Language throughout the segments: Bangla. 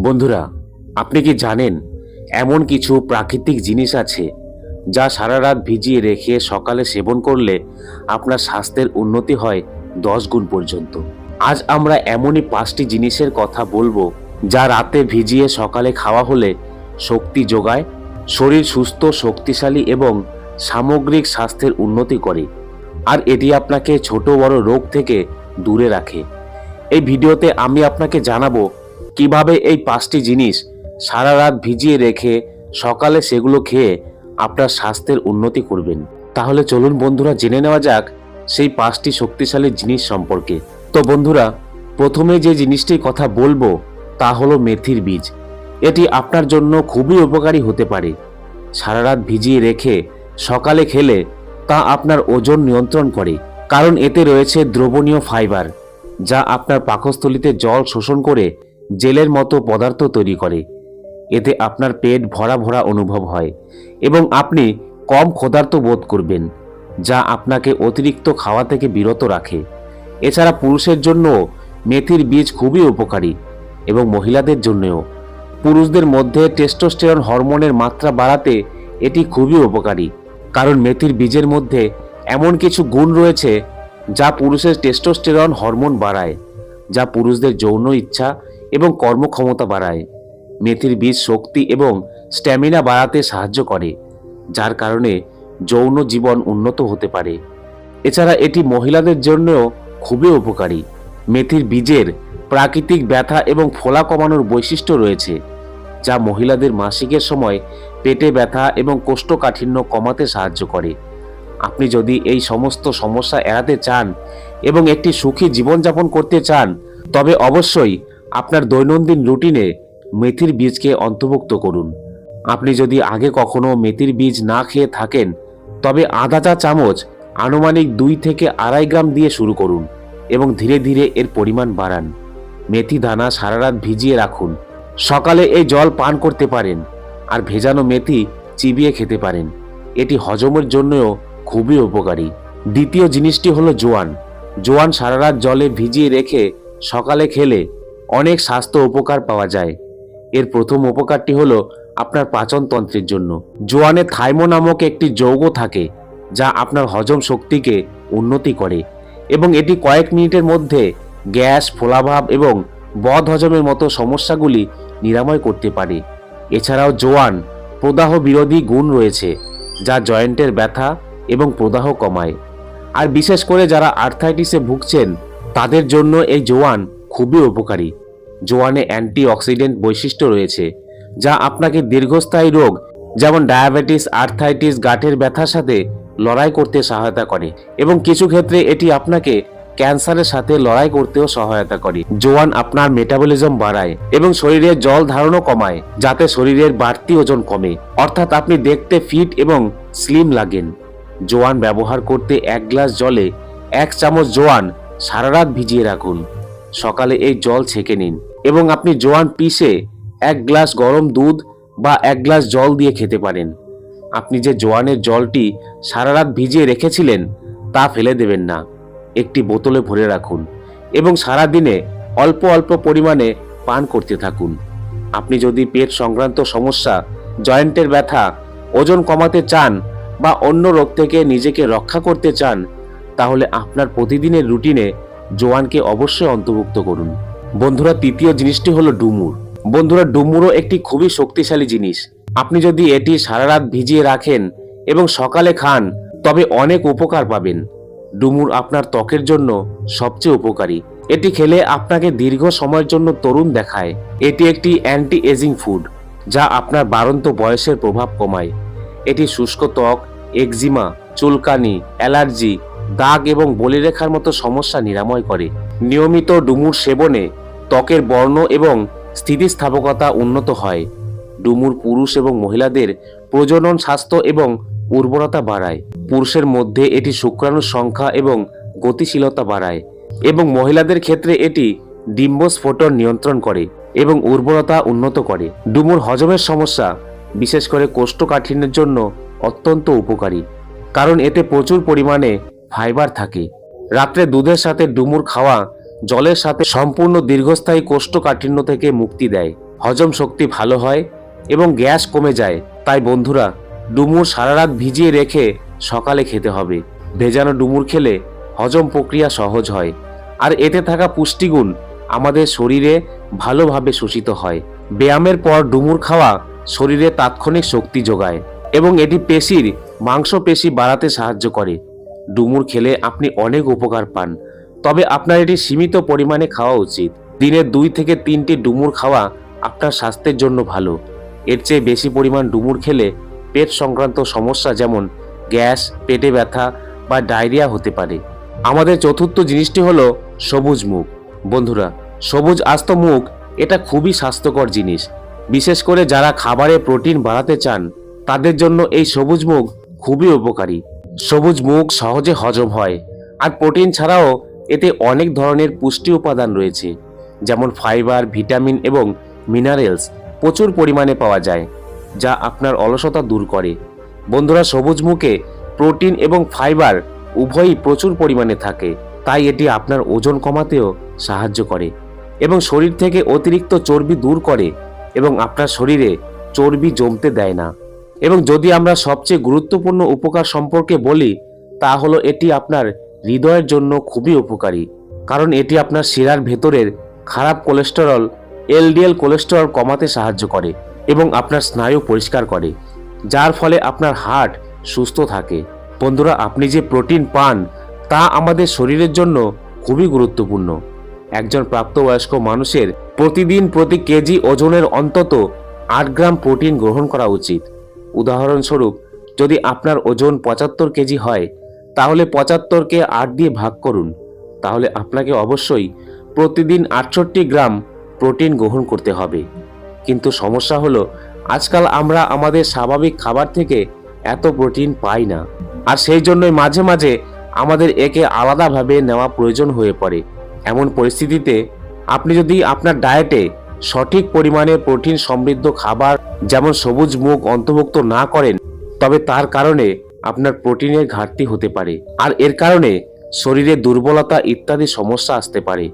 বন্ধুরা, আপনি কি জানেন, এমন কিছু প্রাকৃতিক জিনিস আছে যা সারা রাত ভিজিয়ে রেখে সকালে সেবন করলে আপনার স্বাস্থ্যের উন্নতি হয় দশ গুণ পর্যন্ত। আজ আমরা এমনই পাঁচটি জিনিসের কথা বলব যা রাতে ভিজিয়ে সকালে খাওয়া হলে শক্তি যোগায়, শরীর সুস্থ, শক্তিশালী এবং সামগ্রিক স্বাস্থ্যের উন্নতি করে, আর এটি আপনাকে ছোট বড় রোগ থেকে দূরে রাখে। এই ভিডিওতে আমি আপনাকে জানাব কীভাবে এই পাঁচটি জিনিস সারা রাত ভিজিয়ে রেখে সকালে সেগুলো খেয়ে আপনার স্বাস্থ্যের উন্নতি করবেন? তাহলে চলুন বন্ধুরা, জেনে নেওয়া যাক সেই পাঁচটি শক্তিশালী জিনিস সম্পর্কে। তো বন্ধুরা, প্রথমে যে জিনিসটির কথা বলব তা হলো মেথির বীজ। এটি আপনার জন্য খুবই উপকারী হতে পারে। সারা রাত ভিজিয়ে রেখে সকালে খেলে তা আপনার ওজন নিয়ন্ত্রণ করে, কারণ এতে রয়েছে দ্রবণীয় ফাইবার, যা আপনার পাকস্থলিতে জল শোষণ করে জেলের মতো পদার্থ তৈরি করে। এতে আপনার পেট ভরা ভরা অনুভব হয় এবং আপনি কম ক্ষুধার্ত বোধ করবেন, যা আপনাকে অতিরিক্ত খাওয়া থেকে বিরত রাখে। এছাড়া পুরুষের জন্য মেথির বীজ খুবই উপকারী এবং মহিলাদের জন্যও। পুরুষদের মধ্যে টেস্টোস্টেরন হরমোনের মাত্রা বাড়াতে এটি খুবই উপকারী, কারণ মেথির বীজের মধ্যে এমন কিছু গুণ রয়েছে যা পুরুষের টেস্টোস্টেরন হরমোন বাড়ায়, যা পুরুষদের যৌন ইচ্ছা এবং কর্মক্ষমতা বাড়ায়। মেথির বীজ শক্তি এবং স্ট্যামিনা বাড়াতে সাহায্য করে, যার কারণে যৌন জীবন উন্নত হতে পারে। এছাড়া এটি মহিলাদের জন্যও খুবই উপকারী। মেথির বীজের প্রাকৃতিক ব্যথা এবং ফোলা কমানোর বৈশিষ্ট্য রয়েছে, যা মহিলাদের মাসিকের সময় পেটে ব্যথা এবং কোষ্ঠকাঠিন্য কমাতে সাহায্য করে। আপনি যদি এই সমস্ত সমস্যা এড়াতে চান এবং একটি সুখী জীবনযাপন করতে চান, তবে অবশ্যই আপনার দৈনন্দিন রুটিনে মেথির বীজকে অন্তর্ভুক্ত করুন। আপনি যদি আগে কখনো মেথির বীজ না খেয়ে থাকেন, তবে আধা চা চামচ আনুমানিক দুই থেকে আড়াই গ্রাম দিয়ে শুরু করুন এবং ধীরে ধীরে এর পরিমাণ বাড়ান। মেথি দানা সারা রাত ভিজিয়ে রাখুন। সকালে এই জল পান করতে পারেন আর ভেজানো মেথি চিবিয়ে খেতে পারেন। এটি হজমের জন্যও খুবই উপকারী। দ্বিতীয় জিনিসটি হলো জোয়ান। জোয়ান সারা রাত জলে ভিজিয়ে রেখে সকালে খেলে অনেক স্বাস্থ্য উপকার পাওয়া যায়। এর প্রথম উপকারটি হলো আপনার পাচনতন্ত্রের জন্য। জোয়ানে থাইমো নামক একটি যৌগ থাকে, যা আপনার হজম শক্তিকে উন্নতি করে এবং এটি কয়েক মিনিটের মধ্যে গ্যাস, ফোলাভাব এবং বদ হজমের মতো সমস্যাগুলি নিরাময় করতে পারে। এছাড়াও জোয়ান প্রদাহ বিরোধী গুণ রয়েছে, যা জয়েন্টের ব্যথা এবং প্রদাহ কমায়। আর বিশেষ করে যারা আর্থাইটিসে ভুগছেন, তাদের জন্য এই জোয়ান খুবই উপকারী। জোয়ানে অ্যান্টিঅক্সিডেন্ট বৈশিষ্ট্য রয়েছে, যা আপনাকে দীর্ঘস্থায়ী রোগ, যেমন ডায়াবেটিস আর্থাইটিস গাঁটের ব্যথার সাথে লড়াই করতে সহায়তা করে এবং কিছু ক্ষেত্রে এটি আপনাকে ক্যান্সারের সাথে লড়াই করতেও সহায়তা করে। জোয়ান আপনার মেটাবলিজম বাড়ায় এবং শরীরে জল ধারণও কমায়, যাতে শরীরের বাড়তি ওজন কমে। অর্থাৎ আপনি দেখতে ফিট এবং স্লিম লাগেন। জোয়ান ব্যবহার করতে এক গ্লাস জলে এক চামচ জোয়ান সারা রাত ভিজিয়ে রাখুন। সকালে এই জল ছেঁকে নিন। এবং আপনি জোয়ান পিষে এক গ্লাস গরম দুধ বা এক গ্লাস জল দিয়ে খেতে পারেন। আপনি যে জোয়ানের জলটি সারা রাত ভিজিয়ে রেখেছিলেন, তা ফেলে দেবেন না। একটি বোতলে ভরে রাখুন এবং সারা দিনে অল্প অল্প পরিমাণে পান করতে থাকুন। আপনি যদি পেট সংক্রান্ত সমস্যা, জয়েন্টের ব্যথা, ওজন কমাতে চান বা অন্য রোগ থেকে নিজেকে রক্ষা করতে চান, তাহলে আপনার প্রতিদিনের রুটিনে জোয়ানকে অবশ্যই অন্তর্ভুক্ত করুন। বন্ধুরা, তৃতীয় জিনিসটি হলো ডুমুর। বন্ধুরা, ডুমুরও একটি খুবই শক্তিশালী জিনিস। আপনি যদি এটি সারা রাত ভিজিয়ে রাখেন এবং সকালে খান, তবে অনেক উপকার পাবেন। ডুমুর আপনার ত্বকের জন্য সবচেয়ে উপকারী। এটি খেলে আপনাকে দীর্ঘ সময়ের জন্য তরুণ দেখায়। এটি একটি অ্যান্টি এজিং ফুড যা আপনার বাড়ন্ত বয়সের প্রভাব কমায়। এটি শুষ্ক ত্বক একজিমা চুলকানি, অ্যালার্জি, দাগ এবং বলিরেখার মতো সমস্যা নিরাময় করে। নিয়মিত ডুমুর সেবনে ত্বকের বর্ণ এবং স্থিতিস্থাপকতা উন্নত হয়। ডুমুর পুরুষ এবং মহিলাদের প্রজনন স্বাস্থ্য এবং উর্বরতা বাড়ায়। পুরুষের মধ্যে এটি শুক্রাণুর সংখ্যা এবং গতিশীলতা বাড়ায় এবং মহিলাদের ক্ষেত্রে এটি ডিম্বস্ফোটন নিয়ন্ত্রণ করে এবং উর্বরতা উন্নত করে। ডুমুর হজমের সমস্যা, বিশেষ করে কোষ্ঠকাঠিন্যের জন্য অত্যন্ত উপকারী, কারণ এতে প্রচুর পরিমাণে ফাইবার থাকে। রাত্রে দুধের সাথে ডুমুর খাওয়া জলের সাথে সম্পূর্ণ দীর্ঘস্থায়ী কোষ্ঠকাঠিন্য থেকে মুক্তি দেয়। হজম শক্তি ভালো হয় এবং গ্যাস কমে যায়। তাই বন্ধুরা, ডুমুর সারা রাত ভিজিয়ে রেখে সকালে খেতে হবে। ভেজানো ডুমুর খেলে হজম প্রক্রিয়া সহজ হয়। আর এতে থাকা পুষ্টিগুণ আমাদের শরীরে ভালোভাবে শোষিত হয়। ব্যায়ামের পর ডুমুর খাওয়া শরীরে তাৎক্ষণিক শক্তি যোগায় এবং এটি পেশির মাংসপেশি বাড়াতে সাহায্য করে। ডুমুর খেলে আপনি অনেক উপকার পান। তবে আপনার এটি সীমিত পরিমাণে খাওয়া উচিত। দিনে দুই থেকে তিনটি ডুমুর খাওয়া আপনার স্বাস্থ্যের জন্য ভালো। এর চেয়ে বেশি পরিমাণ ডুমুর খেলে পেট সংক্রান্ত সমস্যা যেমন গ্যাস, পেটে ব্যথা বা ডায়রিয়া হতে পারে। আমাদের চতুর্থ জিনিসটি হলো সবুজ মুখ। বন্ধুরা, সবুজ আস্ত মুখ, এটা খুবই স্বাস্থ্যকর জিনিস। বিশেষ করে যারা খাবারে প্রোটিন বাড়াতে চান, তাদের জন্য এই সবুজ মুখ খুবই উপকারী। সবুজ মুখ সহজে হজম হয়। আর প্রোটিন ছাড়াও এতে অনেক ধরনের পুষ্টি উপাদান রয়েছে, যেমন ফাইবার, ভিটামিন এবং মিনারেলস প্রচুর পরিমাণে পাওয়া যায়, যা আপনার অলসতা দূর করে। বন্ধুরা, সবুজ মুখে প্রোটিন এবং ফাইবার উভয়ই প্রচুর পরিমাণে থাকে, তাই এটি আপনার ওজন কমাতেও সাহায্য করে এবং শরীর থেকে অতিরিক্ত চর্বি দূর করে এবং আপনার শরীরে চর্বি জমতে দেয় না। এবং যদি আমরা সবচেয়ে গুরুত্বপূর্ণ উপকার সম্পর্কে বলি, তা হলো এটি আপনার হৃদয়ের জন্য খুবই উপকারী, কারণ এটি আপনার শিরার ভেতরের খারাপ কোলেস্টেরল, এলডিএল কোলেস্টেরল কমাতে সাহায্য করে এবং আপনার স্নায়ু পরিষ্কার করে, যার ফলে আপনার হার্ট সুস্থ থাকে। বন্ধুরা, আপনি যে প্রোটিন পান, তা আমাদের শরীরের জন্য খুবই গুরুত্বপূর্ণ। একজন প্রাপ্তবয়স্ক মানুষের প্রতিদিন প্রতি কেজি ওজনের অন্তত আট গ্রাম প্রোটিন গ্রহণ করা উচিত। উদাহরণস্বরূপ, যদি আপনার ওজন পঁচাত্তর কেজি হয় তাহলে পঁচাত্তরকে আট দিয়ে ভাগ করুন। তাহলে আপনাকে অবশ্যই প্রতিদিন আটষট্টি গ্রাম প্রোটিন গ্রহণ করতে হবে। কিন্তু সমস্যা হলো, আজকাল আমরা আমাদের স্বাভাবিক খাবার থেকে এত প্রোটিন পাই না। আর সেই জন্যই মাঝে মাঝে আমাদের একে আলাদাভাবে নেওয়া প্রয়োজন হয়ে পড়ে। এমন পরিস্থিতিতে আপনি যদি আপনার ডায়েটে সঠিক পরিমাণে প্রোটিন সমৃদ্ধ খাবার, যেমন সবুজ মুখ অন্তর্ভুক্ত না করেন, তবে তার কারণে আপনার প্রোটিনের ঘাটতি হতে পারে। আর এর কারণে শরীরে দুর্বলতা ইত্যাদি সমস্যা আসতে পারে।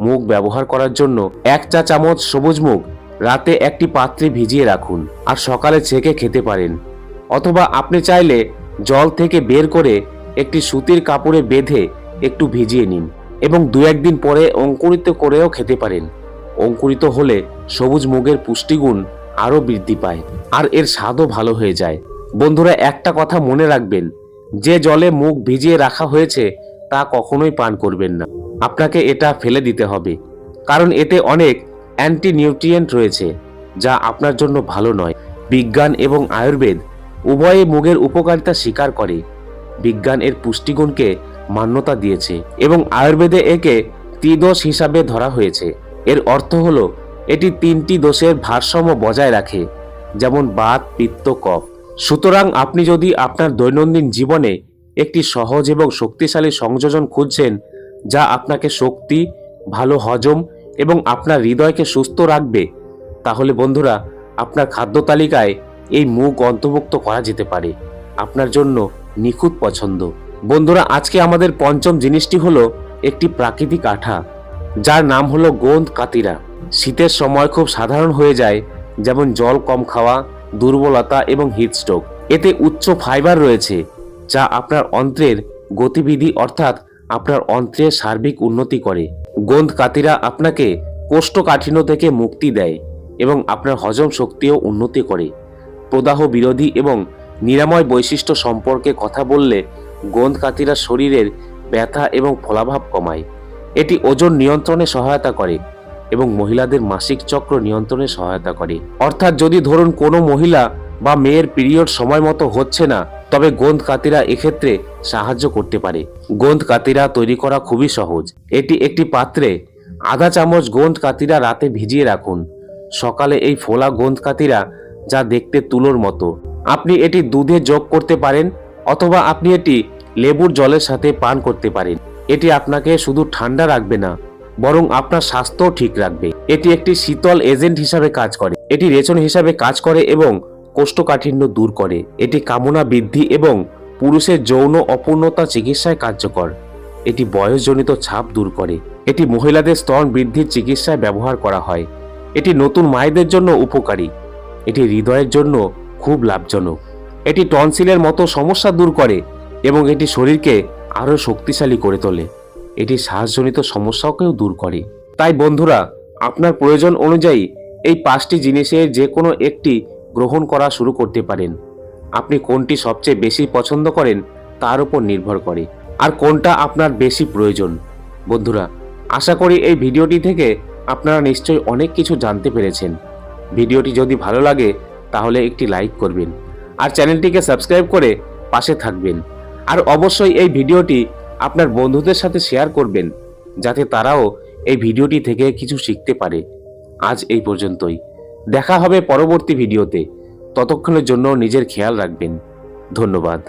মুখ ব্যবহার করার জন্য এক চা চামচ সবুজ মুখ রাতে একটি পাত্রে ভিজিয়ে রাখুন আর সকালে ছেঁকে খেতে পারেন। অথবা আপনি চাইলে জল থেকে বের করে একটি সুতির কাপড়ে বেঁধে একটু ভিজিয়ে নিন এবং দু একদিন পরে অঙ্কুরিত করেও খেতে পারেন। অঙ্কুরিত হলে সবুজ মুগের পুষ্টিগুণ আরও বৃদ্ধি পায় আর এর স্বাদও ভালো হয়ে যায়। বন্ধুরা, একটা কথা মনে রাখবেন, যে জলে মুখ ভিজিয়ে রাখা হয়েছে, তা কখনোই পান করবেন না। আপনাকে এটা ফেলে দিতে হবে, কারণ এতে অনেক অ্যান্টি নিউট্রিয়েন্ট রয়েছে, যা আপনার জন্য ভালো নয়। বিজ্ঞান এবং আয়ুর্বেদ উভয়ে মুগের উপকারিতা স্বীকার করে। বিজ্ঞান এর পুষ্টিগুণকে মান্যতা দিয়েছে এবং আয়ুর্বেদে একে ত্রিদোষ হিসাবে ধরা হয়েছে। এর অর্থ হলো, এটি তিনটি দোষের ভারসাম্য বজায় রাখে, যেমন বাত, পিত্ত, কফ। সুতরাং আপনি যদি আপনার দৈনন্দিন জীবনে একটি সহজ এবং শক্তিশালী সংযোজন খুঁজছেন, যা আপনাকে শক্তি, ভালো হজম এবং আপনার হৃদয়কে সুস্থ রাখবে, তাহলে বন্ধুরা, আপনার খাদ্য তালিকায় এই মুখ অন্তর্ভুক্ত করা যেতে পারে। আপনার জন্য নিখুঁত পছন্দ। বন্ধুরা, আজকে আমাদের পঞ্চম জিনিসটি হলো একটি প্রাকৃতিক আঠা, যার নাম হলো গোন্দ কাতিরা। শীতের সময় খুব সাধারণ হয়ে যায়, যেমন জল কম খাওয়া দুর্বলতা এবং হিটস্ট্রোক এতে উচ্চ ফাইবার রয়েছে, যা আপনার অন্ত্রের গতিবিধি অর্থাৎ আপনার অন্ত্রের সার্বিক উন্নতি করে। গোন্দ কাতিরা আপনাকে কোষ্ঠকাঠিন্য থেকে মুক্তি দেয় এবং আপনার হজম শক্তিও উন্নতি করে। প্রদাহ বিরোধী এবং নিরাময় বৈশিষ্ট্য সম্পর্কে কথা বললে গোন্দ কাতিরা শরীরের ব্যথা এবং ফলাভাব কমায়। এটি ওজন নিয়ন্ত্রণে সহায়তা করে। এবং মহিলাদের মাসিক চক্র নিয়ন্ত্রণে সহায়তা করে। অর্থাৎ যদি ধরুন কোনো মহিলা বা মেয়ের পিরিয়ড সময় মতো হচ্ছে না, তবে গোন্দ কাতিরা এক্ষেত্রে সাহায্য করতে পারে। গোন্দ কাতিরা তৈরি করা খুবই সহজ। এটি একটি পাত্রে আধা চামচ গোন্দ কাতিরা রাতে ভিজিয়ে রাখুন। সকালে এই ফোলা গোন্দ কাতিরা যা দেখতে তুলোর মতো। আপনি এটি দুধে যোগ করতে পারেন অথবা আপনি এটি লেবুর জলের সাথে পান করতে পারেন। এটি আপনাকে শুধু ঠান্ডা রাখবে না বরং আপনার স্বাস্থ্যও ঠিক রাখবে। এটি একটি শীতল এজেন্ট হিসাবে কাজ করে। এটি রেচন হিসাবে কাজ করে এবং কোষ্ঠকাঠিন্য দূর করে। এটি কামনা বৃদ্ধি এবং পুরুষের যৌন অপূর্ণতা চিকিৎসায় কার্যকর। এটি বয়সজনিত ছাপ দূর করে। এটি মহিলাদের স্তন বৃদ্ধির চিকিৎসায় ব্যবহার করা হয়। এটি নতুন মায়েদের জন্য উপকারী। এটি হৃদয়ের জন্য খুব লাভজনক। এটি টনসিলের মতো সমস্যা দূর করে এবং এটি শরীরকে আরও শক্তিশালী করে তোলে। এটি শ্বাসজনিত সমস্যাকেও দূর করে। তাই বন্ধুরা, আপনার প্রয়োজন অনুযায়ী এই পাঁচটি জিনিসের যে কোনো একটি গ্রহণ করা শুরু করতে পারেন। আপনি কোনটি সবচেয়ে বেশি পছন্দ করেন তার উপর নির্ভর করে, আর কোনটা আপনার বেশি প্রয়োজন। বন্ধুরা, আশা করি এই ভিডিওটি থেকে আপনারা নিশ্চয়ই অনেক কিছু জানতে পেরেছেন। ভিডিওটি যদি ভালো লাগে, তাহলে একটি লাইক করবেন, আর চ্যানেলটিকে সাবস্ক্রাইব করে পাশে থাকবেন। আর অবশ্যই এই ভিডিওটি আপনার বন্ধুদের সাথে শেয়ার করবেন, যাতে তারাও এই ভিডিওটি থেকে কিছু শিখতে পারে। আজ এই পর্যন্তই। দেখা হবে পরবর্তী ভিডিওতে। ততক্ষণের জন্য নিজের খেয়াল রাখবেন। ধন্যবাদ।